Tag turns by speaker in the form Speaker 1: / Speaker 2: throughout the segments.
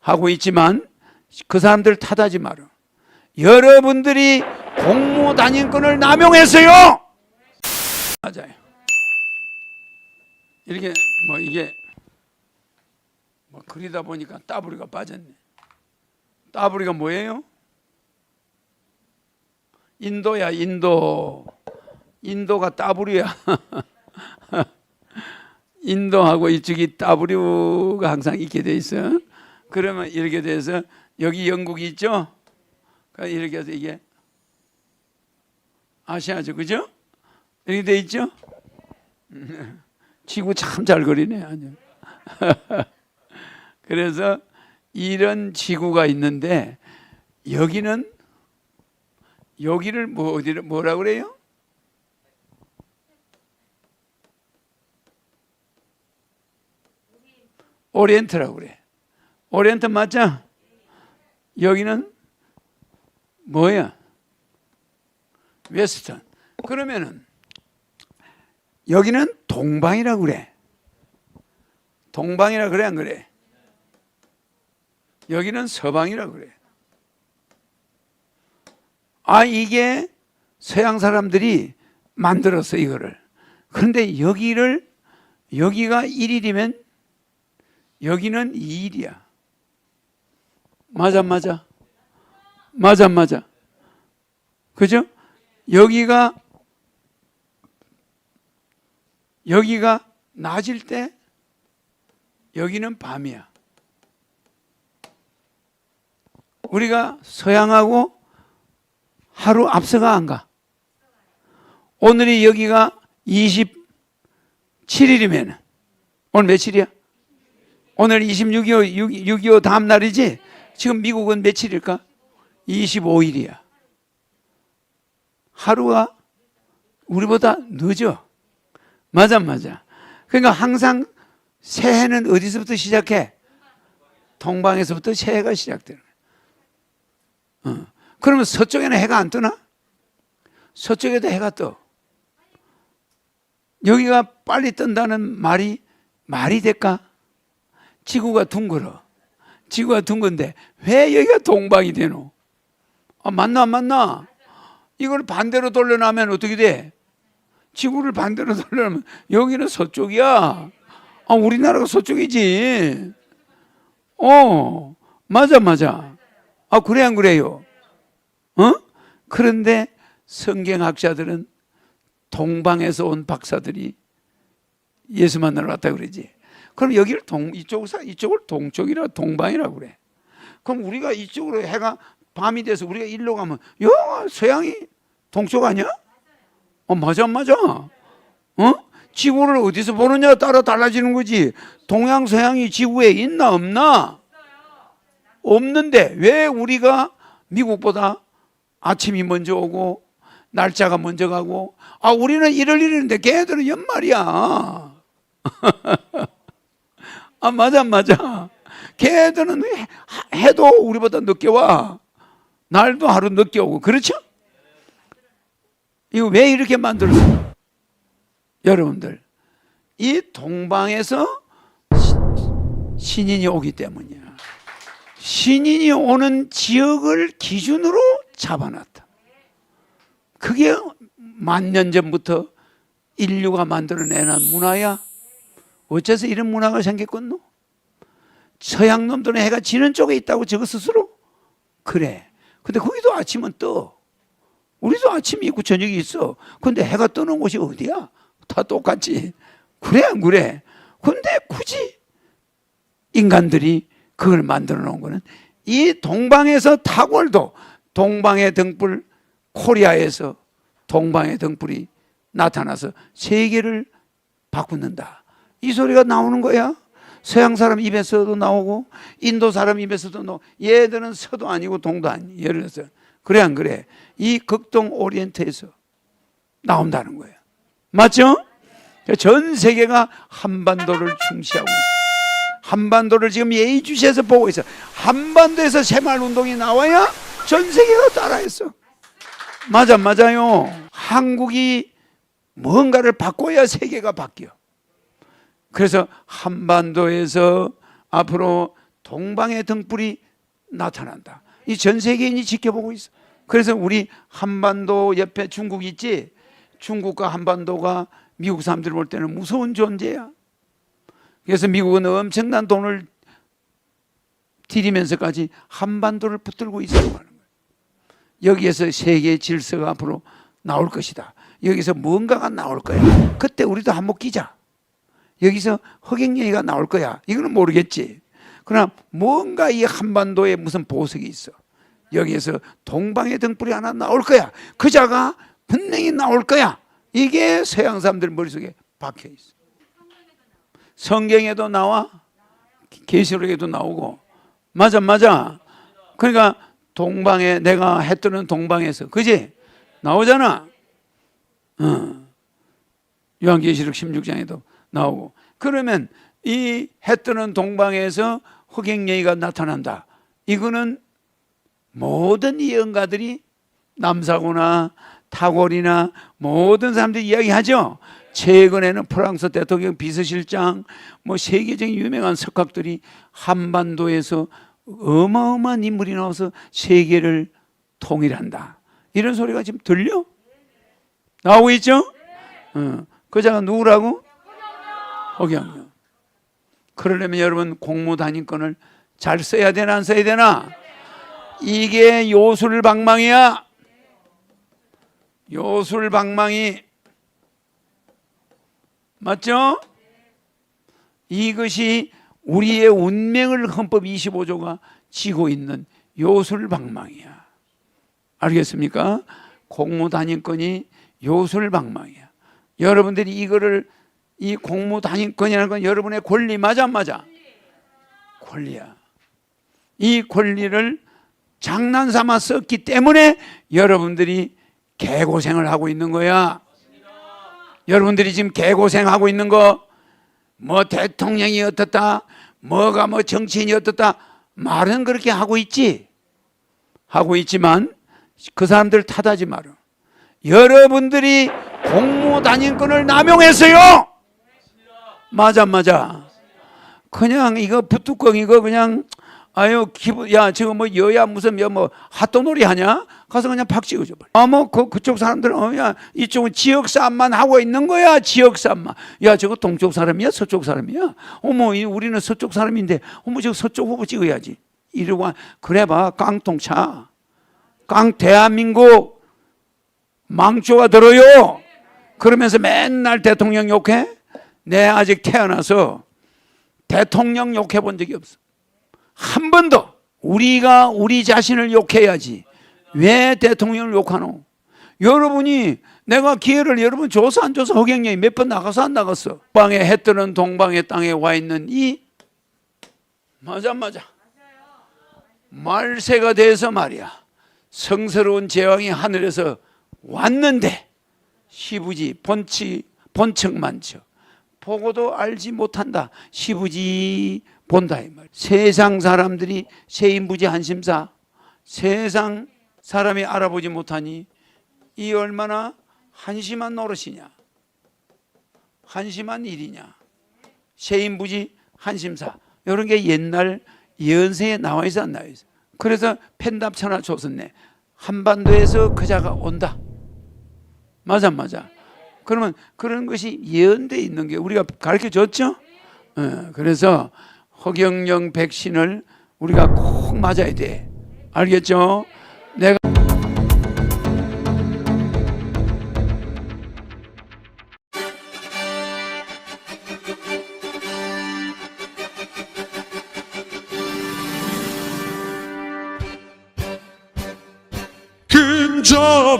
Speaker 1: 하고 있지만 그 사람들 탓하지 마라. 여러분들이 공무 단임권을 남용했어요. 맞아요. 이렇게 뭐 이게 뭐 그리다 보니까 따부리가 빠졌네. 따부리가 뭐예요? 인도야 인도. 인도가 따부리야. 인도하고 이쪽이 따부리가 항상 있게 돼 있어. 그러면 이렇게 돼서 여기 영국이 있죠. 이렇게 해서 이게 아시아죠, 그죠? 이렇게 돼 있죠. 지구 참 잘 그리네, 아주. 그래서 이런 지구가 있는데 여기는 여기를 뭐 어디를 뭐라 그래요? 오리엔트라고 그래. 오리엔트 맞죠? 여기는 뭐야? 웨스턴. 그러면은 여기는 동방이라고 그래. 동방이라 그래 안 그래? 여기는 서방이라 그래. 아 이게 서양 사람들이 만들었어 이거를. 그런데 여기를 여기가 1일이면 여기는 2일이야. 맞아 맞아. 맞아 맞아. 그죠? 여기가 여기가 낮일 때 여기는 밤이야. 우리가 서양하고 하루 앞서가 안 가. 오늘이 여기가 27일이면 오늘 며칠이야? 오늘 26일, 6.25 다음 날이지? 지금 미국은 며칠일까? 25일이야. 하루가 우리보다 늦어. 맞아, 맞아. 그러니까 항상 새해는 어디서부터 시작해? 동방에서부터 새해가 시작되는. 어. 그러면 서쪽에는 해가 안 뜨나? 서쪽에도 해가 떠. 여기가 빨리 뜬다는 말이 말이 될까? 지구가 둥글어. 지구가 둥근데 왜 여기가 동방이 되노? 아, 맞나 안 맞나? 이걸 반대로 돌려놔면 어떻게 돼? 지구를 반대로 돌려놓으면 여기는 서쪽이야. 아, 우리나라가 서쪽이지. 어, 맞아, 맞아. 아, 그래, 안 그래요? 어? 그런데 성경학자들은 동방에서 온 박사들이 예수 만나러 왔다 그러지. 그럼 여기를 동, 이쪽을, 이쪽을 동쪽이라 동방이라고 그래. 그럼 우리가 이쪽으로 해가 밤이 돼서 우리가 일로 가면, 요, 서양이 동쪽 아니야? 어, 맞아, 맞아. 어? 지구를 어디서 보느냐에 따라 달라지는 거지. 동양, 서양이 지구에 있나, 없나? 없는데, 왜 우리가 미국보다 아침이 먼저 오고, 날짜가 먼저 가고, 아, 우리는 1월 1일인데 걔들은 연말이야. 아, 맞아, 맞아. 걔들은 해- 해도 우리보다 늦게 와. 날도 하루 늦게 오고, 그렇죠? 이거 왜 이렇게 만들었어요? 여러분들, 이 동방에서 시- 신인이 오기 때문이야. 신인이 오는 지역을 기준으로 잡아놨다. 그게 만 년 전부터 인류가 만들어내는 문화야. 어째서 이런 문화가 생겼겠노? 서양 놈들은 해가 지는 쪽에 있다고 저거 스스로? 그래. 근데 거기도 아침은 떠. 우리도 아침이 있고 저녁이 있어. 근데 해가 뜨는 곳이 어디야? 다 똑같지. 그래, 안 그래? 근데 굳이 인간들이 그걸 만들어 놓은 거는 이 동방에서 탁월도 동방의 등불 코리아에서 동방의 등불이 나타나서 세계를 바꾸는다. 이 소리가 나오는 거야. 서양 사람 입에서도 나오고 인도 사람 입에서도 나오고 얘들은 서도 아니고 동도 아니. 예를 들어서 그래 안 그래? 이 극동 오리엔트에서 나온다는 거예요. 맞죠? 전 세계가 한반도를 중시하고 있어. 한반도를 지금 예의주시해서 보고 있어. 한반도에서 새마을 운동이 나와야 전 세계가 따라했어. 맞아, 맞아요. 한국이 뭔가를 바꿔야 세계가 바뀌어. 그래서 한반도에서 앞으로 동방의 등불이 나타난다. 이 전 세계인이 지켜보고 있어. 그래서 우리 한반도 옆에 중국 있지? 중국과 한반도가 미국 사람들 볼 때는 무서운 존재야. 그래서 미국은 엄청난 돈을 들이면서까지 한반도를 붙들고 있으려고 하는 거예요. 여기에서 세계 질서가 앞으로 나올 것이다. 여기서 뭔가가 나올 거야. 그때 우리도 한몫 끼자. 여기서 허경영이가 나올 거야. 이거는 모르겠지. 그러나 뭔가 이 한반도에 무슨 보석이 있어. 여기에서 동방의 등불이 하나 나올 거야. 그자가 분명히 나올 거야. 이게 서양 사람들 머릿속에 박혀 있어. 성경에도 나와, 계시록에도 나오고, 맞아, 맞아. 그러니까 동방에 내가 해 뜨는 동방에서, 그지? 나오잖아. 어. 요한계시록 16장에도 나오고. 그러면 이 해 뜨는 동방에서 흑행예의가 나타난다. 이거는 모든 예언가들이 남사고나 타골이나 모든 사람들이 이야기하죠. 최근에는 프랑스 대통령 비서실장 뭐 세계적인 유명한 석학들이 한반도에서 어마어마한 인물이 나와서 세계를 통일한다. 이런 소리가 지금 들려? 나오고 있죠? 어. 그 자가 누구라고? 허경영. 그러려면 여러분 공무 단위권을 잘 써야 되나 안 써야 되나? 이게 요술방망이야. 요술방망이 맞죠? 이것이 우리의 운명을 헌법 25조가 지고 있는 요술방망이야. 알겠습니까? 공무단위권이 요술방망이야. 여러분들이 이거를 이 공무단위권이라는 건 여러분의 권리 맞아 안 맞아? 권리야. 이 권리를 장난 삼아 썼기 때문에 여러분들이 개고생을 하고 있는 거야. 여러분들이 지금 개고생하고 있는 거, 뭐 대통령이 어떻다, 뭐가 뭐 정치인이 어떻다, 말은 그렇게 하고 있지. 하고 있지만 그 사람들 탓하지 마라. 여러분들이 공무단인권을 남용했어요. 맞아, 맞아. 그냥 이거 부뚜껑 이거 그냥 아유 기분 야 지금 뭐 여야 무슨 뭐 핫도놀이 하냐? 가서 그냥 박 찍어줘 버려. 아뭐 그, 그쪽 사람들은 어야 이쪽은 지역 싸움만 하고 있는 거야 지역 싸움만. 야 저거 동쪽 사람이야? 서쪽 사람이야? 어머 이 우리는 서쪽 사람인데 어머 저거 서쪽 후보 찍어야지. 이러고 그래봐 깡통차. 깡 대한민국. 망조가 들어요. 그러면서 맨날 대통령 욕해 내 아직 태어나서 대통령 욕해 본 적이 없어 한 번도 우리가 우리 자신을 욕해야지 왜 대통령을 욕하노? 여러분이 내가 기회를 여러분 줘서 안 줘서 허경영이 몇 번 나가서 안 나갔어. 방에 해 뜨는 동방의 땅에 와 있는 이 맞아 맞아 말세가 돼서 말이야 성스러운 제왕이 하늘에서 왔는데 시부지 본치 본척만척 보고도 알지 못한다. 시부지 본다 이 말. 세상 사람들이 세인부지 한심사. 세상 사람이 알아보지 못하니 이 얼마나 한심한 노릇이냐. 한심한 일이냐. 세인부지 한심사. 이런 게 옛날 예언서에 나와 있어 안 나와 그래서 펜답차나 줬었네. 한반도에서 그자가 온다. 맞아 맞아 그러면 그런 것이 예언돼 있는 게 우리가 가르쳐 줬죠 어, 그래서 허경영 백신을 우리가 꼭 맞아야 돼. 알겠죠? 내가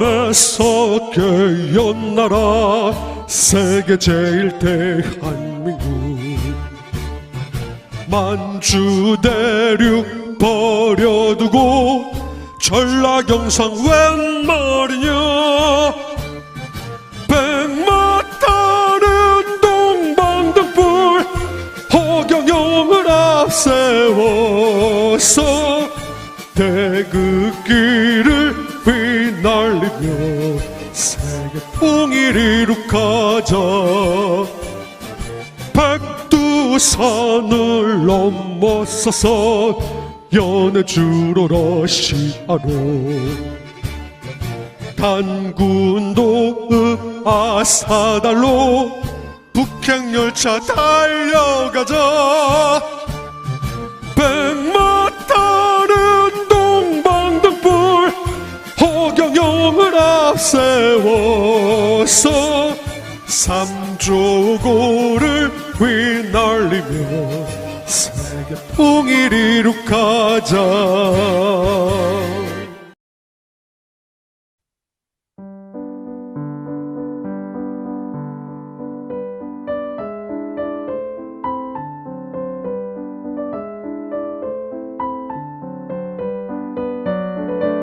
Speaker 2: 잠에서 깨어나라 세계 제일 대한민국. 만주 대륙 버려두고 전라경상 웬 말이냐? 백마타는 동방등불 허경영을 앞세워서 대극기를 휘날리며 세계 통일 이룩하자. 백두 산을 넘어서서 연해주로 러시아로 단군도 읍아사달로 북행열차 달려가자 세워서 삼조고를 휘날리며 세계 통일 이룩하자